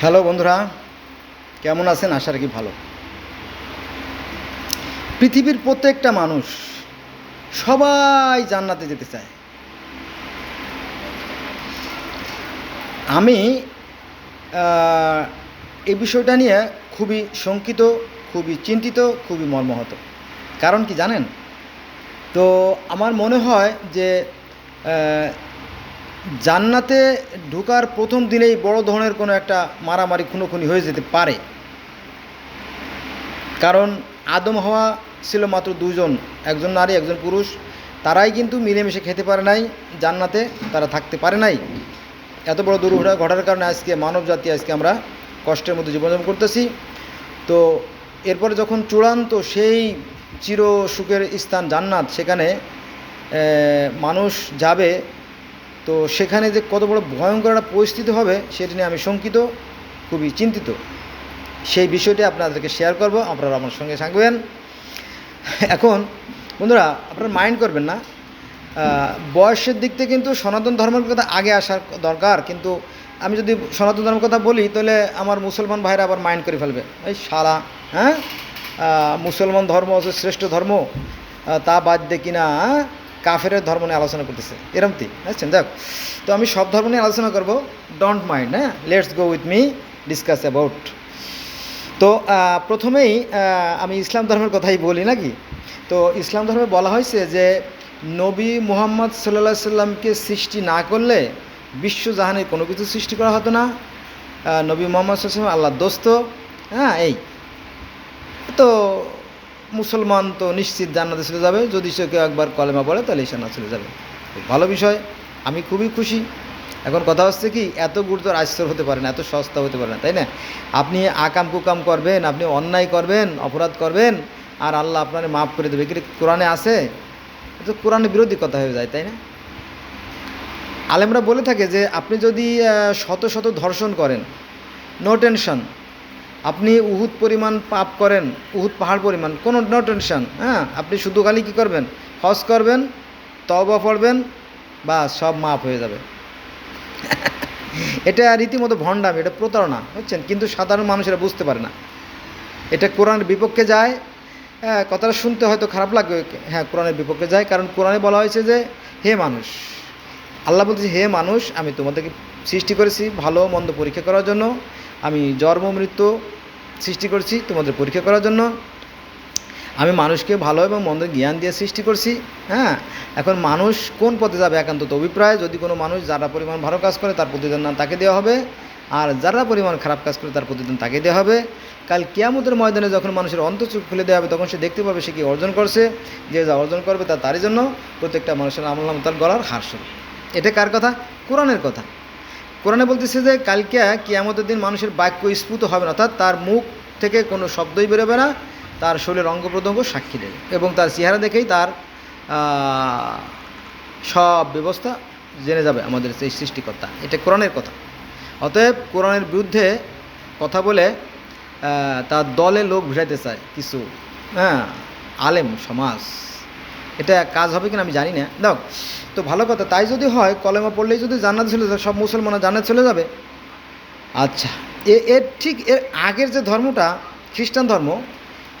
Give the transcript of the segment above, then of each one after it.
Hello বন্ধুরা, কেমন আছেন? আশা রাখি ভালো। পৃথিবীর প্রত্যেকটা মানুষ সবাই জান্নাতে যেতে চায়। আমি এই বিষয়টা নিয়ে খুবই শঙ্কিত, খুবই চিন্তিত, খুবই মর্মাহত। কারণ কি জানেন? তো আমার মনে হয় যে জান্নাতে ঢোকার প্রথম দিনেই বড় ধরনের কোনো একটা মারামারি, খুনোখুনি হয়ে যেতে পারে। কারণ আদম, হওয়া ছিল মাত্র দুজন একজন নারী, একজন পুরুষ। তারাই কিন্তু মিলেমিশে খেতে পারে নাই, জান্নাতে তারা থাকতে পারে নাই। এত বড় দুর্ঘটনা ঘটার কারণে আজকে মানব জাতি আজকে আমরা কষ্টের মধ্যে জীবনযাপন করতেছি। তো এরপরে যখন চূড়ান্ত সেই চির সুখের স্থান জান্নাত, সেখানে মানুষ যাবে তো সেখানে যে কত বড় ভয়ঙ্কর একটা পরিস্থিতি হবে, সেটি নিয়ে আমি শঙ্কিত, খুবই চিন্তিত। সেই বিষয়টি আপনাদেরকে শেয়ার করব, আপনারা আমার সঙ্গে থাকবেন। এখন, বন্ধুরা, আপনারা মাইন্ড করবেন না। বয়সের দিক থেকে কিন্তু সনাতন ধর্মের কথা আগে আসার দরকার, কিন্তু আমি যদি সনাতন ধর্মের কথা বলি, তাহলে আমার মুসলমান ভাইরা আবার মাইন্ড করে ফেলবে। এই সারা হ্যাঁ? মুসলমান ধর্ম হচ্ছে শ্রেষ্ঠ ধর্ম। তা বাদ দিয়ে কিনা কাফেরের ধর্ম নিয়ে আলোচনা করতেছে। এরমতি বুঝছেন দেখ তো আমি সব ধর্ম নিয়ে আলোচনা করব। ডোন্ট মাইন্ড হ্যাঁ? Let's go with me discuss about তো প্রথমেই আমি ইসলাম ধর্মের কথাই বলি নাকি তো ইসলাম ধর্মে বলা হয়েছে যে, নবী মুহাম্মদ সাল্লাহ সাল্লামকে সৃষ্টি না করলে বিশ্বজাহানের কোনো কিছু সৃষ্টি করা হতো না। নবী মোহাম্মদ সাল্লাম আল্লাহ দোস্ত হ্যাঁ এই। তো মুসলমান তো নিশ্চিত জান্নাতে চলে যাবে। যদি সে কেউ একবার কলেমা পড়ে তাহলে জান্নাত চলে যাবে। ভালো বিষয়। আমি খুবই খুশি। এখন কথা হচ্ছে কি, এত গুরুতর আশ্চর হতে পারে না, এত সস্তা হতে পারে না, তাই না? আপনি আকাম কুকাম করবেন, আপনি অন্যায় করবেন, অপরাধ করবেন, আর আল্লাহ আপনার মাফ করে দেবে। কিন্তু কোরআনে আছে তো কোরআনের বিরোধী কথা হয়ে যায়, তাই না? আলেমরা বলে থাকে যে, আপনি যদি শত শত ধর্ষণ করেন নো টেনশন আপনি উহুদ পরিমাণ পাপ করেন, উহুদ পাহাড় পরিমাণ, কোনো নো টেনশন হ্যাঁ? আপনি শুধু খালি কী করবেন? হজ করবেন তবা পড়বেন বা সব মাপ হয়ে যাবে। এটা রীতিমতো ভণ্ডাম, এটা প্রতারণা, বুঝছেন? কিন্তু সাধারণ মানুষেরা বুঝতে পারে না। এটা কোরআনের বিপক্ষে যায় হ্যাঁ কথাটা শুনতে হয়তো খারাপ লাগবে হ্যাঁ কোরআনের বিপক্ষে যায়, কারণ কোরআনে বলা হয়েছে যে, হে মানুষ, আল্লাহ বলছে, হে মানুষ, আমি তোমাদেরকে সৃষ্টি করেছি, ভালো মন্দ পরীক্ষা করার জন্য। আমি জন্ম, মৃত্যু সৃষ্টি করেছি তোমাদের পরীক্ষা করার জন্য। আমি মানুষকে ভালো এবং মন্দ জ্ঞান দিয়ে সৃষ্টি করছি হ্যাঁ? এখন মানুষ কোন পথে যাবে একান্ত অভিপ্রায়? যদি কোনো মানুষ যারা পরিমাণ ভালো কাজ করে তার প্রতিদান না তাকে দেওয়া হবে। আর যারা পরিমাণ খারাপ কাজ করে তার প্রতিদান তাকে দেওয়া হবে। কাল কেয়ামতের ময়দানে যখন মানুষের অন্তচোখ খুলে দেওয়া হবে, তখন সে দেখতে পাবে সে কি অর্জন করছে। যে যা অর্জন করবে তার তারই জন্য প্রত্যেকটা মানুষের আমল তার গলার হার্স এটা কার কথা? কোরআনের কথা। কোরআনে বলতেছে যে, কালকে কিয়ামতের দিন মানুষের বাক্য স্ফুত হবে না, অর্থাৎ তার মুখ থেকে কোনো শব্দই বেরোবে না, তার শরীরের অঙ্গ প্রত্যঙ্গ সাক্ষী দেবে এবং তার চেহারা দেখেই তার সব ব্যবস্থা জেনে যাবে আমাদের সেই সৃষ্টিকর্তা। এটা কোরআনের কথা। অতএব কোরআনের বিরুদ্ধে কথা বলে তার দলে লোক ভিড়াইতে চায় কিছু হ্যাঁ আলেম সমাজ। এটা কাজ হবে কিনা আমি জানি না। দাও তো ভালো কথা, তাই যদি হয়, কলেমা পড়লেই যদি জান্নাত চলে যাবে সব মুসলমানরা জান্নাত চলে যাবে। আচ্ছা এ এর ঠিক এর আগের যে ধর্মটা, খ্রিস্টান ধর্ম,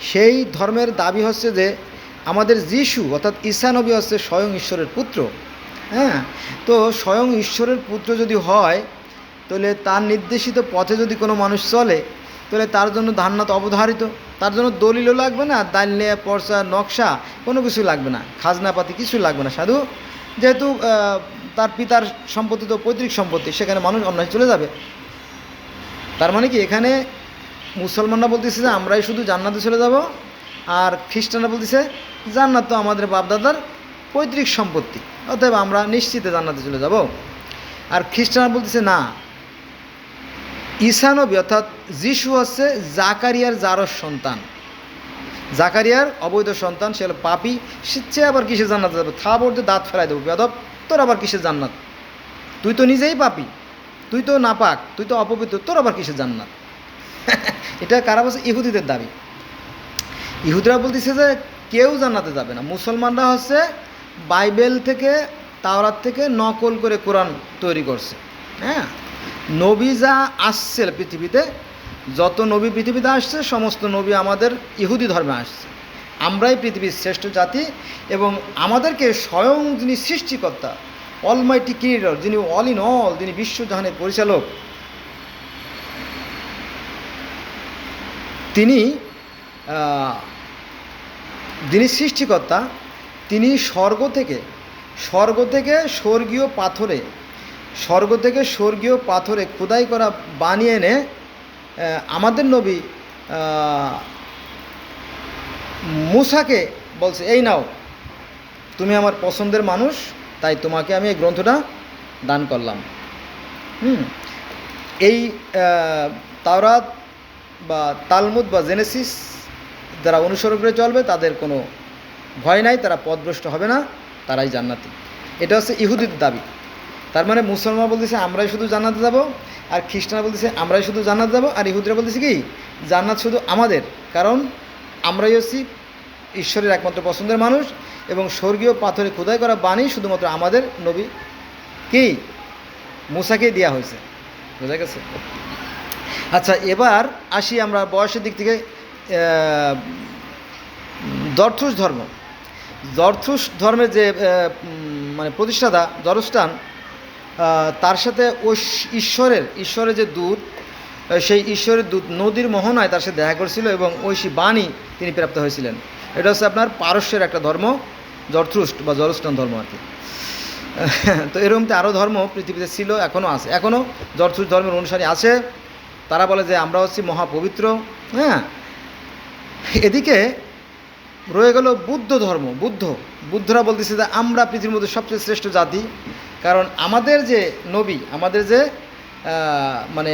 সেই ধর্মের দাবি হচ্ছে যে, আমাদের যিশু, অর্থাৎ ঈসা নবী হচ্ছে স্বয়ং ঈশ্বরের পুত্র। হ্যাঁ তো স্বয়ং ঈশ্বরের পুত্র যদি হয়, তাহলে তার নির্দেশিত পথে যদি কোনো মানুষ চলে তাহলে তার জন্য ধান্নাত অবধারিত। তার জন্য দলিলও লাগবে না দাল্লে পর্সা, নকশা, কোনো কিছু লাগবে না। খাজনাপাতি কিছু লাগবে না, সাধু। যেহেতু তার পিতার সম্পত্তি তো পৈতৃক সম্পত্তি, সেখানে মানুষ অন্যায় চলে যাবে। তার মানে কি, এখানে মুসলমানরা বলতেছে যে, আমরাই শুধু জান্নাতে চলে যাব, আর খ্রিস্টানরা বলতেছে, জান্নাত তো আমাদের বাপদাদার পৈতৃক সম্পত্তি, অতএব আমরা নিশ্চিতে জান্নাতে চলে যাব। আর খ্রিস্টানরা বলতেছে, না ঈশানবী অর্থাৎ যিশু হচ্ছে জাকারিয়ার জারস সন্তান। জাকারিয়ার অবৈধ সন্তান, সে হলো পাপি, সে আবার কিসে জান্নাতে যাবে? থা বলতে দাঁত ফেলাই দেবো। বেদব তোর আবার কিসের জান্নাত? তুই তো নিজেই পাপি, তুই তো নাপাক, তুই তো অপবিত্র, তোর আবার কিসের জান্নাত? এটা কারা বলছে? ইহুদিদের দাবি। ইহুদিরা বলতেছে যে কেউ জান্নাতে যাবে না। মুসলমানরা হচ্ছে বাইবেল থেকে, তাওরাত থেকে নকল করে কোরআন তৈরি করছে। হ্যাঁ? নবী যা আসছে পৃথিবীতে, যত নবী পৃথিবীতে আসছে, সমস্ত নবী আমাদের ইহুদি ধর্মে আসছে। আমরাই পৃথিবীর শ্রেষ্ঠ জাতি এবং আমাদেরকে স্বয়ং যিনি সৃষ্টিকর্তা অলমাইটি ক্রিয়েটর যিনি অল ইন অল যিনি বিশ্বজাহানের পরিচালক, তিনি যিনি সৃষ্টিকর্তা, তিনি স্বর্গ থেকে স্বর্গ থেকে স্বর্গীয় পাথরে স্বর্গ থেকে স্বর্গীয় পাথরে খোদাই করা বানিয়ে এনে আমাদের নবী মুসাকে বলছে, এই নাও, তুমি আমার পছন্দের মানুষ, তাই তোমাকে আমি এই গ্রন্থটা দান করলাম। হুম। এই তাওরাত বা তালমুদ বা জেনেসিস যারা অনুসরণ করে চলবে, তাদের কোনো ভয় নাই, তারা পথভ্রষ্ট হবে না, তারাই জান্নাতি। এটা হচ্ছে ইহুদির দাবি। তার মানে মুসলমান বলতেছে আমরাই শুধু জান্নাতে যাব। আর খ্রিস্টানরা বলতেছে আমরাই শুধু জান্নাত যাব। আর ইহুদরা বলতেছে কি জান্নাত শুধু আমাদের। কারণ আমরাই হচ্ছি ঈশ্বরের একমাত্র পছন্দের মানুষ এবং স্বর্গীয় পাথরে খোদাই করা বাণী শুধুমাত্র আমাদের নবী কি মুসাকেই দেওয়া হয়েছে। বোঝা গেছে? আচ্ছা এবার আসি আমরা বয়সের দিক থেকে দর্থুস ধর্ম। দর্থুস ধর্মের যে মানে প্রতিষ্ঠাতা জরস্টান আহ, তার সাথে ঐশ- ঈশ্বরের ঈশ্বরের যে দূত সেই ঈশ্বরের দূত নদীর মোহনায় তার সাথে দেখা করেছিল এবং ঐশী বাণী তিনি প্রাপ্ত হয়েছিলেন। এটা হচ্ছে আপনার পারস্যের একটা ধর্ম জরথ্রুস্ট বা জরস্টান ধর্ম আর কি। তো এরকম তো আরও ধর্ম পৃথিবীতে ছিল এখনও আছে। এখনও জরথুস ধর্মের অনুসারী আছে। তারা বলে যে, আমরা হচ্ছি মহাপবিত্র। হ্যাঁ? এদিকে রয়ে গেল বুদ্ধ ধর্ম, বুদ্ধ। বুদ্ধরা বলতেছে যে, আমরা পৃথিবীর মধ্যে সবচেয়ে শ্রেষ্ঠ জাতি। কারণ আমাদের যে নবী, আমাদের যে মানে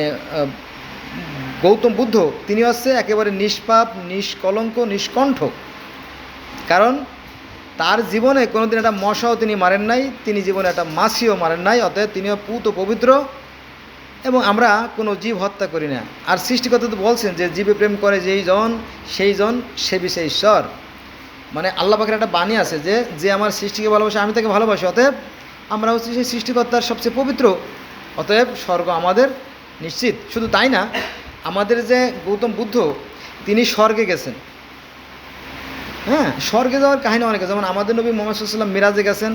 গৌতম বুদ্ধ, তিনি হচ্ছে একেবারে নিষ্পাপ, নিষ্কলঙ্ক, নিষ্কণ্ঠ। কারণ তার জীবনে কোনোদিন একটা মশাও তিনি মারেন নাই, তিনি জীবনে একটা মাছিও মারেন নাই, অতএব তিনিও পুত পবিত্র এবং আমরা কোনো জীব হত্যা করি না। আর সৃষ্টিকর্তা তো বলছেন যে জীবে প্রেম করে যেই জন, সেই জন সে বিষয়ে ঈশ্বর। মানে আল্লাহ পাখের একটা বাণী আছে যে যে আমার সৃষ্টিকে ভালোবাসে আমি তাকে ভালোবাসি, অতএব আমরা হচ্ছে সেই সৃষ্টিকর্তার সবচেয়ে পবিত্র। অতএব স্বর্গ আমাদের নিশ্চিত। শুধু তাই না আমাদের যে গৌতম বুদ্ধ তিনি স্বর্গে গেছেন। হ্যাঁ স্বর্গে যাওয়ার কাহিনী অনেক যেমন আমাদের নবী মোহাম্মদ সাল্লাম মিরাজে গেছেন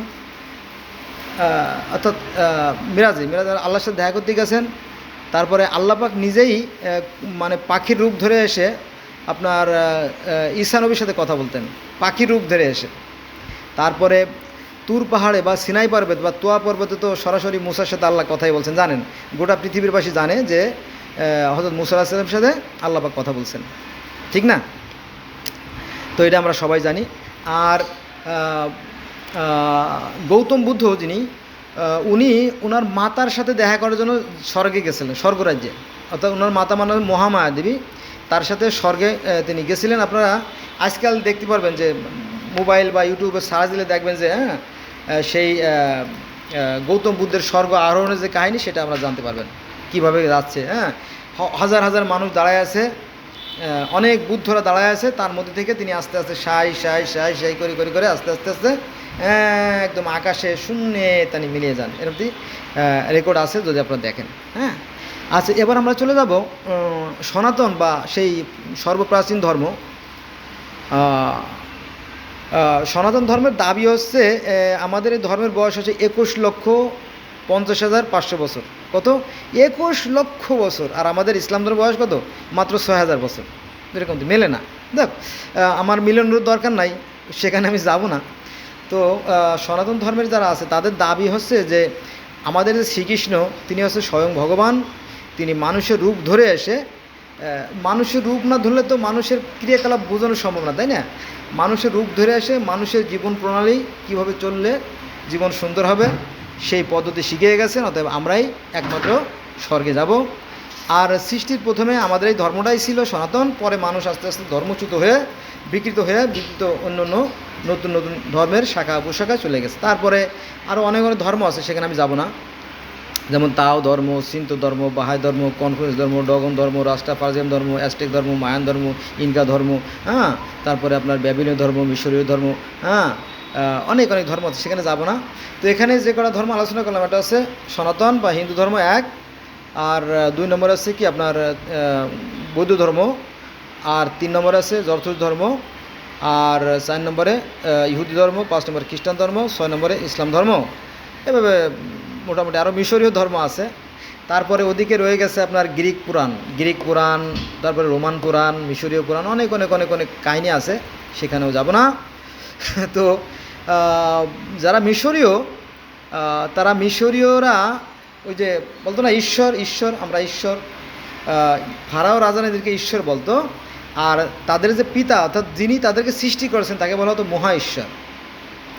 অর্থাৎ মিরাজে মিরাজ আল্লাহর সাথে দেখা করতে গেছেন। তারপরে আল্লাপাক নিজেই মানে পাখির রূপ ধরে এসে আপনার আহ, আহ, ঈসা নবীর সাথে কথা বলতেন। পাখির রূপ ধরে এসে। তারপরে তুর পাহাড়ে বা সিনাই পর্বত বা তোয়া পর্বতে তো সরাসরি মুসার সাথে আল্লাহ কথাই বলছেন, জানেন? গোটা পৃথিবীর বাসী জানে যে হজরত মুসা আলাহিসাল্লামের সাথে আল্লাপাক কথা বলছেন। ঠিক না? তো এটা আমরা সবাই জানি। আর গৌতম বুদ্ধ যিনি উনি ওনার মাতার সাথে দেখা করার জন্য স্বর্গে গেছিলেন, স্বর্গরাজ্যে। অর্থাৎ ওনার মাতা মানে মহামায়া দেবী তার সাথে স্বর্গে তিনি গেছিলেন। আপনারা আজকাল দেখতে পারবেন যে, মোবাইল বা ইউটিউবে সার্চ দিলে দেখবেন যে হ্যাঁ সেই গৌতম বুদ্ধের স্বর্গ আরোহণের যে কাহিনী, সেটা আমরা জানতে পারবেন। কীভাবে যাচ্ছে হ্যাঁ? হাজার হাজার মানুষ দাঁড়ায় আছে অনেক বুদ্ধরা দাঁড়ায় আছে, তার মধ্যে থেকে তিনি আস্তে আস্তে সাই সাই সাই সাই করে করে করে আস্তে আস্তে আস্তে একদম আকাশে শূন্যে তিনি মিলিয়ে যান। এরকমটি রেকর্ড আছে যদি আপনারা দেখেন হ্যাঁ? আচ্ছা এবার আমরা চলে যাব সনাতন বা সেই সর্বপ্রাচীন ধর্ম সনাতন ধর্মের দাবি হচ্ছে আমাদের এই ধর্মের বয়স হচ্ছে একুশ লক্ষ পঞ্চাশ হাজার পাঁচশো বছর। কত? একুশ লক্ষ বছর। আর আমাদের ইসলাম ধর্মের বয়স কত? মাত্র ছয় হাজার বছর। এরকম তো, মেলে না। দেখ আমার মিলনের দরকার নাই, সেখানে আমি যাব না। তো সনাতন ধর্মের যারা আছে, তাদের দাবি হচ্ছে যে, আমাদের যে শ্রীকৃষ্ণ, তিনি হচ্ছে স্বয়ং ভগবান, তিনি মানুষের রূপ ধরে এসে মানুষের রূপ না ধরলে তো মানুষের ক্রিয়াকলাপ বোঝানো সম্ভব না, তাই না? মানুষের রূপ ধরে আসে, মানুষের জীবন প্রণালী কীভাবে চললে জীবন সুন্দর হবে, সেই পদ্ধতি শিখিয়ে গেছেন, অতএব আমরাই একমাত্র স্বর্গে যাব। আর সৃষ্টির প্রথমে আমাদের এই ধর্মটাই ছিল সনাতন, পরে মানুষ আস্তে আস্তে ধর্মচ্যুত হয়ে, বিকৃত হয়ে বিকৃত অন্য অন্য নতুন নতুন ধর্মের শাখা উপশাখায় চলে গেছে। তারপরে আরও অনেক অনেক ধর্ম আছে, সেখানে আমি যাব না। যেমন তাও ধর্ম সিন্ত ধর্ম, বাহাই ধর্ম কনফুয়েন্স ধর্ম ডগন ধর্ম, রাষ্ট্রা পারজিয়াম ধর্ম, অ্যাস্টেক ধর্ম, মায়ান ধর্ম, ইনকা ধর্ম হ্যাঁ? তারপরে আপনার ব্যাবিলীয় ধর্ম, মিশরীয় ধর্ম হ্যাঁ? অনেক অনেক ধর্ম আছে, সেখানে যাব না। তো এখানে যে কটা ধর্ম আলোচনা করলাম এটা হচ্ছে সনাতন বা হিন্দু ধর্ম এক, আর দুই নম্বর আছে কি আপনার বৌদ্ধ ধর্ম, আর তিন নম্বরে আছে জরথুস ধর্ম, আর চার নম্বরে ইহুদি ধর্ম, পাঁচ নম্বরে খ্রিস্টান ধর্ম, ছয় নম্বরে ইসলাম ধর্ম। এভাবে মোটামুটি আরও মিশরীয় ধর্ম আছে। তারপরে ওদিকে রয়ে গেছে আপনার গ্রিক পুরাণ। গ্রিক পুরাণ, তারপরে রোমান পুরাণ, মিশরীয় পুরাণ, অনেক অনেক অনেক অনেক কাহিনী আছে। সেখানেও যাব না। তো যারা মিশরীয় তারা মিশরীয়রা ওই যে বলতো না, ঈশ্বর ঈশ্বর, আমরা ঈশ্বর ফারাও রাজানেদেরকে ঈশ্বর বলতো। আর তাদের যে পিতা, অর্থাৎ যিনি তাদেরকে সৃষ্টি করেছেন, তাকে বলা হতো মহা ঈশ্বর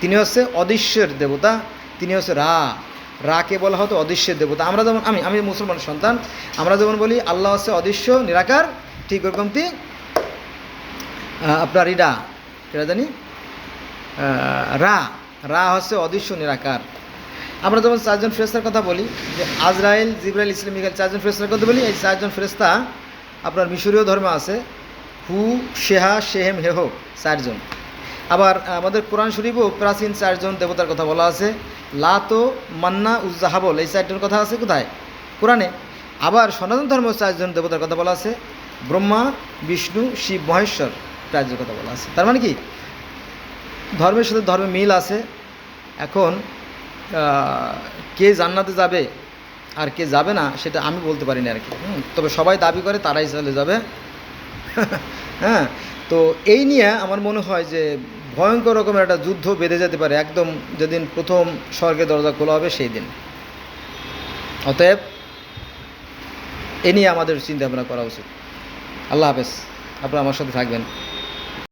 তিনি হচ্ছে অদৃশ্যের দেবতা, তিনি হচ্ছে রা। রাকে বলা হতো অদৃশ্যের দেবতা। আমরা যেমন আমি আমি মুসলমানের সন্তান, আমরা যেমন বলি, আল্লাহ হচ্ছে অদৃশ্য, নিরাকার, ঠিক ওরকমটি আপনার ইডা কেটা জানি? রা। রা হচ্ছে অদৃশ্য, নিরাকার। আমরা যেমন চারজন ফেরেস্তার কথা বলি, যে আজরাইল, জিব্রাইল ইসলাম চারজন ফেরেস্তার কথা বলি, এই চারজন ফেরেস্তা আপনার মিশরীয় ধর্মে আছে। হু, শেহা, শেহেম, হেহ, চারজন। আবার আমাদের কোরআন শরীফও প্রাচীন চারজন দেবতার কথা বলা আছে। লাতো মান্না উজ্জাহাবল এই চারজনের কথা আছে কোথায়? কোরআনে। আবার সনাতন ধর্ম চারজন দেবতার কথা বলা আছে। ব্রহ্মা, বিষ্ণু, শিব, মহেশ্বর চারজনের কথা বলা আছে। তার মানে কি? ধর্মের সাথে ধর্মে মিল আছে। এখন কে জান্নাতে যাবে আর কে যাবে না, সেটা আমি বলতে পারি না আর কি। তবে সবাই দাবি করে তারাই চলে যাবে। হ্যাঁ তো এই নিয়ে আমার মনে হয় যে ভয়ঙ্কর রকমের একটা যুদ্ধ বেঁধে যেতে পারে একদম যেদিন প্রথম স্বর্গের দরজা খোলা হবে সেই দিন। অতএব এ নিয়ে আমাদের চিন্তা ভাবনা করা উচিত। আল্লাহ হাফেজ। আপনারা আমার সাথে থাকবেন।